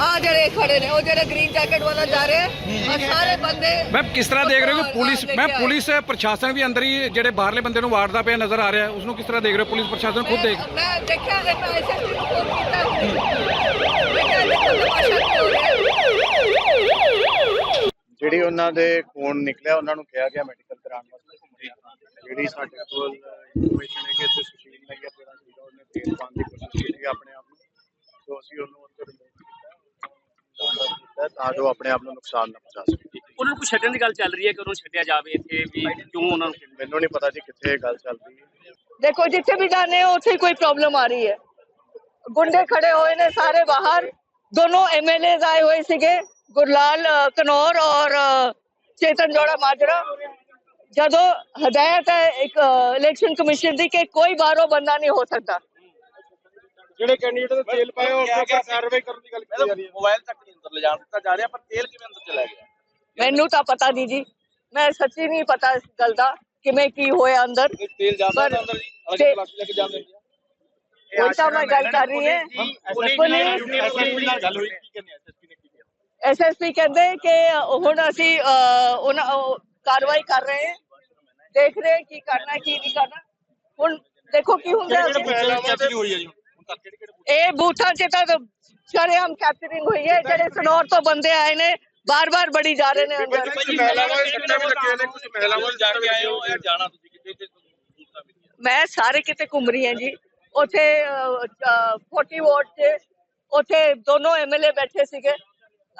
ਆ ਜਿਹੜੇ ਖੜੇ ਨੇ ਉਹ ਜਿਹੜੇ ਗ੍ਰੀਨ ਜੈਕਟ ਵਾਲਾ ਜਾ ਰਹੇ ਆ ਸਾਰੇ ਬੰਦੇ ਮੈਂ ਕਿਸ ਤਰ੍ਹਾਂ ਦੇਖ ਰਹੇ ਹੋ ਕਿ ਪੁਲਿਸ ਮੈਂ ਪੁਲਿਸ ਪ੍ਰਸ਼ਾਸਨ ਵੀ ਅੰਦਰ ਹੀ ਜਿਹੜੇ ਬਾਹਰਲੇ ਬੰਦੇ ਨੂੰ ਵਾਰਦਾ ਪਿਆ ਨਜ਼ਰ ਆ ਰਿਹਾ ਉਸ ਨੂੰ ਕਿਸ ਤਰ੍ਹਾਂ ਦੇਖ ਰਹੇ ਹੋ ਪੁਲਿਸ ਪ੍ਰਸ਼ਾਸਨ? ਖੁਦ ਦੇਖ। ਮੈਂ- ਦੇਖਿਆ ਕਿ ਮੈਂ ਐਸਐਸਪੀ ਨੂੰ ਫੋਨ ਕੀਤਾ। ਜਿਹੜੀ ਉਹਨਾਂ ਦੇ ਖੂਨ ਨਿਕਲਿਆ ਉਹਨਾਂ ਨੂੰ ਕਿਹਾ ਗਿਆ ਮੈਡੀਕਲ ਕਰਾਉਣ ਵਾਸਤੇ। ਜਿਹੜੀ ਸਾਡੇ ਕੋਲ ਇਨਫੋਰਮੇਸ਼ਨ ਹੈ ਕਿ ਇੱਥੇ ਸੁਸ਼ੀਲ ਨੇ ਜਾਂ ਜਿਹੜਾ ਸੀਗਾ ਉਹਨੇ ਤੇਲ ਪਾਉਣ ਦੀ ਕੋਸ਼ਿਸ਼ ਕੀਤੀ ਆਪਣੇ ਆਪ ਨੂੰ। ਸੋ ਅਸੀਂ ਉਹਨੂੰ ਅੰਦਰ ਰਿਮੂਵ ਕੀਤਾ ਤਾਂ ਜੋ ਆਪਣੇ ਆਪ ਨੂੰ ਨੁਕਸਾਨ ਨਾ ਪਹੁੰਚਾ ਸਕੇ। ਉਹਨਾਂ ਨੂੰ ਕੁਛ ਛੱਡਣ ਦੀ ਗੱਲ ਚੱਲ ਰਹੀ ਹੈ ਕਿ ਉਹਨੂੰ ਛੱਡਿਆ ਜਾਵੇ ਇੱਥੇ ਵੀ ਕਿਉਂ ਉਹਨਾਂ ਨੂੰ ਮੈਨੂੰ ਨਹੀਂ ਪਤਾ ਜੀ ਕਿੱਥੇ ਇਹ ਗੱਲ ਚੱਲ ਰਹੀ ਹੈ। ਦੇਖੋ ਜਿੱਥੇ ਵੀ ਜਾਣੇ ਹੋ ਉੱਥੇ ਕੋਈ ਪ੍ਰੋਬਲਮ ਆ ਰਹੀ ਹੈ। ਗੁੰਡੇ ਖੜੇ ਹੋਏ ਨੇ ਸਾਰੇ ਬਾਹਰ। ਦੋਨੋਂ ਐਮਐਲਏ ਆਏ ਹੋਏ ਸੀਗੇ ਗੁਰਲਾਲ ਕਨੌਰ ਔਰ ਚੇਤਨ ਜੋੜਾ ਮਾਜਰਾ। ਜਦੋਂ ਹਦਾਇਤ ਹੈ ਇੱਕ ਇਲੈਕਸ਼ਨ ਕਮਿਸ਼ਨ ਦੀ ਕਿ ਕੋਈ ਬਾਹਰੋਂ ਬੰਦਾ ਨਹੀਂ ਹੋ ਸਕਦਾ। ਜਿਹੜੇ ਕੈਂਡੀਡੇਟ ਨੇ ਤੇਲ ਪਾਇਆ ਉਸ ਤੇ ਕਾਰਵਾਈ ਕਰਨ ਦੀ ਗੱਲ ਕੀਤੀ ਜਾ ਰਹੀ ਹੈ। ਮੋਬਾਈਲ ਤੱਕ ਨਹੀਂ ਅੰਦਰ ਲਿਜਾਣ ਦਿੱਤਾ ਜਾ ਰਿਹਾ ਪਰ ਤੇਲ ਕਿਵੇਂ ਅੰਦਰ ਚਲਾ ਗਿਆ? ਮੈਨੂੰ ਤਾਂ ਪਤਾ ਨਹੀਂ ਜੀ। ਮੈਂ ਸੱਚੀ ਨਹੀਂ ਪਤਾ ਇਸ ਗੱਲ ਦਾ ਕਿਵੇਂ ਕੀ ਹੋਇਆ ਅੰਦਰ। ਤੇਲ ਜਾਂਦਾ ਅੰਦਰ ਜੀ ਅਲੱਗ ਤਲਾਸ਼ੀ ਲੈ ਕੇ ਜਾਂਦੇ ਨੇ ਕੋਈ ਤਾਂ ਮੈਂ ਗੱਲ ਕਰ ਰਹੀ ਹੈ। ਪੁਲਿਸ ਐਸਐਸਪੀ ਨਾਲ ਗੱਲ ਹੋਈ ਕੀ ਕਹਿੰਦੇ ਐਸਐਸਪੀ ਨੇ ਕੀ ਕਿਹਾ? ਐਸਐਸਪੀ ਕਹਿੰਦੇ ਕਿ ਹੁਣ ਅਸੀਂ ਉਹਨਾਂ ਉਹ ਕਾਰਵਾਈ ਕਰ ਰਹੇ ਹਾਂ। ਦੇਖ ਰਹੇ ਹਾਂ ਕੀ ਕਰਨਾ ਕੀ ਨਹੀਂ ਕਰਨਾ। ਹੁਣ ਦੇਖੋ ਕੀ ਹੁੰਦਾ ਕਿਹੜੇ ਅੱਗੇ। ਕਿਹੜੇ ਕੈਪਚਰ ਹੋਈ ਹੈ ਜੀ? ਹੁਣ ਤੱਕ ਕਿਹੜੇ ਕਿਹੜੇ ਇਹ ਬੂਥਾਂ 'ਚ ਤਾਂ ਸ਼ਰੇਆਮ ਕੈਪਚਰਿੰਗ ਹੋਈ ਹੈ। ਜਿਹੜੇ ਸਨੌਰ ਤੋਂ ਬੰਦੇ ਆਏ ਨੇ ਬਾਰ-ਬਾਰ ਬੜੀ ਜਾ ਰਹੇ ਨੇ ਅੰਦਰ। ਕੁਝ ਮਹਿਲਾਵਾਂ ਦੇ ਸੱਟਾਂ ਵੀ ਲੱਗੀਆਂ ਨੇ? ਕੁਝ ਮਹਿਲਾਵਾਂ ਦੇ ਜਾ ਕੇ ਆਏ ਹੋ? ਜਾਂ ਜਾਣਾ ਤੁਸੀਂ ਕਿਤੇ ਤੇ ਸੂਚਨਾ ਮਿਲੀ ਹੈ। ਮੈਂ ਸਾਰੇ ਕਿਤੇ ਘੁੰਮ ਰਹੀ ਹਾਂ ਜੀ। ਉੱਥੇ ਅਹ, ਅਹ, 40 ਵਾਰਡ 'ਚ ਉੱਥੇ ਦੋਨੋਂ ਐਮਐਲਏ ਬੈਠੇ ਸੀਗੇ।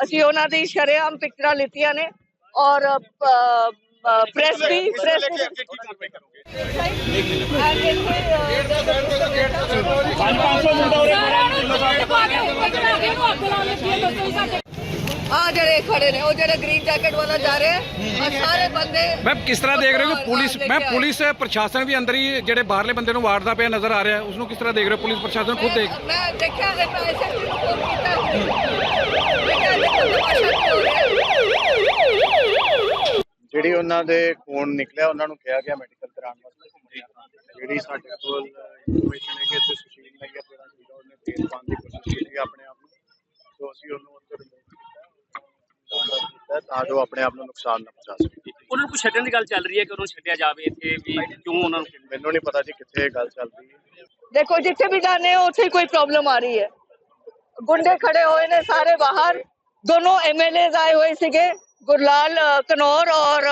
ਅਸੀਂ ਉਹਨਾਂ ਦੀ ਸ਼ਰੇਆਮ ਪਿਕਚਰਾਂ ਲਿੱਤੀਆਂ ਨੇ। ਅੱਗੇ ਕੀ ਕਾਰਵਾਈ ਕਰੋਗੇ? ਆ ਜਿਹੜੇ ਖੜੇ ਨੇ ਉਹ ਜਿਹੜੇ ਗ੍ਰੀਨ ਜੈਕਟ ਵਾਲਾ ਜਾ ਰਹੇ ਸਾਰੇ ਬੰਦੇ ਮੈਂ ਕਿਸ ਤਰ੍ਹਾਂ ਦੇਖ ਰਹੇ ਹੋ ਪੁਲਿਸ ਮੈਂ ਪੁਲਿਸ ਪ੍ਰਸ਼ਾਸਨ ਵੀ ਅੰਦਰ ਹੀ ਜਿਹੜੇ ਬਾਹਰਲੇ ਬੰਦੇ ਨੂੰ ਵਾਰਦਾ ਪਿਆ ਨਜ਼ਰ ਆ ਰਿਹਾ ਉਸ ਨੂੰ ਕਿਸ ਤਰ੍ਹਾਂ ਦੇਖ ਰਹੇ ਹੋ ਪੁਲਿਸ ਪ੍ਰਸ਼ਾਸਨ ਖੁਦ ਦੇਖ? ਮੈਂ- ਦੇਖਿਆ ਕਿ ਮੈਂ ਐਸਐਸਪੀ ਨੂੰ ਫੋਨ ਕੀਤਾ ਮੈਂ ਕਿਹਾ ਦੇਖੋ ਤਮਾਸ਼ਾ ਕੀ ਹੋ ਰਿਹਾ ਜਿਹੜੀ ਉਹਨਾਂ ਦੇ ਖੂਨ ਨਿਕਲਿਆ ਉਹਨਾਂ ਨੂੰ ਕਿਹਾ ਗਿਆ ਮੈਡੀਕਲ ਕਰਾਉਣ ਵਾਸਤੇ ਜਿਹੜੀ ਸਾਡੇ ਕੋਲ ਇਨਫੋਰਮੇਸ਼ਨ ਹੈ ਕਿ ਇੱਥੇ ਸੁਸ਼ੀਲ ਨੇ ਜਾਂ ਜਿਹੜਾ ਸੀਗਾ ਉਹਨੇ ਤੇਲ ਪਾਉਣ ਦੀ ਕੋਸ਼ਿਸ਼ ਕੀਤੀ ਆਪਣੇ ਆਪ ਨੂੰ। ਸੋ ਅਸੀਂ ਉਹਨੂੰ ਅੰਦਰ ਰਿਮੂਵ ਕੀਤਾ ਤਾਂ ਜੋ ਆਪਣੇ ਆਪ ਨੂੰ ਨੁਕਸਾਨ ਨਾ ਪਹੁੰਚਾ ਸਕੇ। ਉਹਨਾਂ ਨੂੰ ਕੁਛ ਛੱਡਣ ਦੀ ਗੱਲ ਚੱਲ ਰਹੀ ਹੈ ਕਿ ਉਹਨੂੰ ਛੱਡਿਆ ਜਾਵੇ ਇੱਥੇ ਵੀ ਕਿਉਂ ਉਹਨਾਂ ਨੂੰ ਮੈਨੂੰ ਨਹੀਂ ਪਤਾ ਜੀ ਕਿੱਥੇ ਇਹ ਗੱਲ ਚੱਲ ਰਹੀ ਹੈ। ਦੇਖੋ ਜਿੱਥੇ ਵੀ ਜਾਣੇ ਹੋ ਉੱਥੇ ਹੀ ਕੋਈ ਪ੍ਰੋਬਲਮ ਆ ਰਹੀ ਹੈ। ਗੁੰਡੇ ਖੜੇ ਹੋਏ ਨੇ ਸਾਰੇ ਬਾਹਰ। ਦੋਨੋਂ ਐਮਐਲਏ ਆਏ ਹੋਏ ਸੀਗੇ। ਗੁਰਲਾਲ ਕਨੌਰ ਔਰ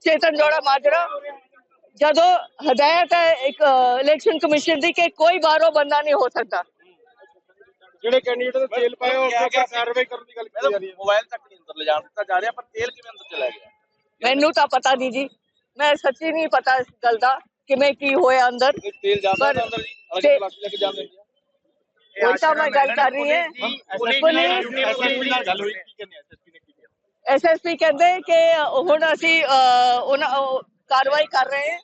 ਚੇਤਨ ਜੋੜਾ ਮਾਜਰਾ। ਜਦੋਂ ਹਦਾਇਤ ਹੈ ਇੱਕ ਇਲੈਕਸ਼ਨ ਕਮਿਸ਼ਨ ਦੀ ਕਿ ਕੋਈ ਬਾਹਰੋਂ ਬੰਦਾ ਨਹੀਂ ਹੋ ਸਕਦਾ। ਜਿਹੜੇ ਕੈਂਡੀਡੇਟ ਨੇ ਤੇਲ ਪਾਇਆ ਉਸ ਤੇ ਕਾਰਵਾਈ ਕਰਨ ਦੀ ਗੱਲ ਕੀਤੀ ਜਾ ਰਹੀ ਹੈ। ਮੋਬਾਈਲ ਤੱਕ ਨਹੀਂ ਅੰਦਰ ਲਿਜਾਣ ਦਿੱਤਾ ਜਾ ਰਿਹਾ ਪਰ ਤੇਲ ਕਿਵੇਂ ਅੰਦਰ ਚਲਾ ਗਿਆ? ਮੈਨੂੰ ਤਾਂ ਪਤਾ ਨਹੀਂ ਜੀ। ਮੈਂ ਸੱਚੀ ਨਹੀਂ ਪਤਾ ਇਸ ਗੱਲ ਦਾ ਕਿਵੇਂ ਕੀ ਹੋਇਆ ਅੰਦਰ। ਤੇਲ ਜਾਂਦਾ ਅੰਦਰ ਜੀ ਅਲੱਗ ਤੇ- ਤਲਾਸ਼ੀ ਲੈ ਕੇ ਜਾਂਦੇ ਨੇ। ਕੋਈ ਤਾਂ ਮੈਂ ਗੱਲ ਕਰ ਰਹੀ ਹੈ। ਪੁਲਿਸ ਗੱਲ ਹੋਈ ਕੀ ਕਹਿੰਦੇ ਐਸਐਸਪੀ ਕਹਿੰਦੇ ਕਿ ਹੁਣ ਅਸੀਂ ਉਹਨਾਂ ਉਹ ਕਾਰਵਾਈ ਕਰ ਰਹੇ ਹਾਂ।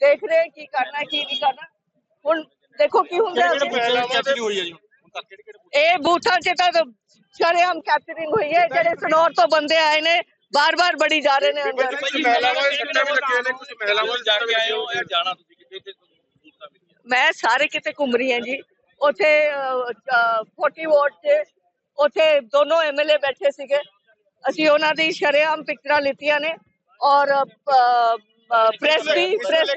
ਦੇਖ ਰਹੇ ਕੀ ਕਰਨਾ ਕੀ ਨਹੀਂ ਕਰਨਾ। ਹੁਣ ਦੇਖੋ ਕੀ ਹੁੰਦਾ ਕਿਹੜੇ ਅੱਗੇ। ਕਿਹੜੇ ਕੈਪਚਰ ਹੋਈ ਹੈ ਜੀ? ਹੁਣ ਤੱਕ ਕਿਹੜੇ ਕਿਹੜੇ ਇਹ ਬੂਥਾਂ 'ਚ ਤਾਂ ਸ਼ਰੇਆਮ ਕੈਪਚਰਿੰਗ ਹੋਈ ਹੈ। ਜਿਹੜੇ ਸਨੌਰ ਤੋਂ ਬੰਦੇ ਆਏ ਨੇ ਬਾਰ-ਬਾਰ ਬੜੀ ਜਾ ਰਹੇ ਨੇ ਅੰਦਰ। ਮੈਂ ਸਾਰੇ ਕਿਤੇ ਘੁੰਮ ਰਹੀ ਹਾਂ ਜੀ। ਉੱਥੇ ਅਹ, ਅਹ, 40 ਵਾਰਡ 'ਚ ਉੱਥੇ ਦੋਨੋਂ ਐਮਐਲਏ ਬੈਠੇ ਸੀਗੇ। ਅਸੀਂ ਉਹਨਾਂ ਦੀ ਸ਼ਰੇਆਮ ਪਿਕਚਰਾਂ ਲਿੱਤੀਆਂ ਨੇ ਔਰ ਪ੍ਰੈਸ ਵੀ ਪ੍ਰੈਸ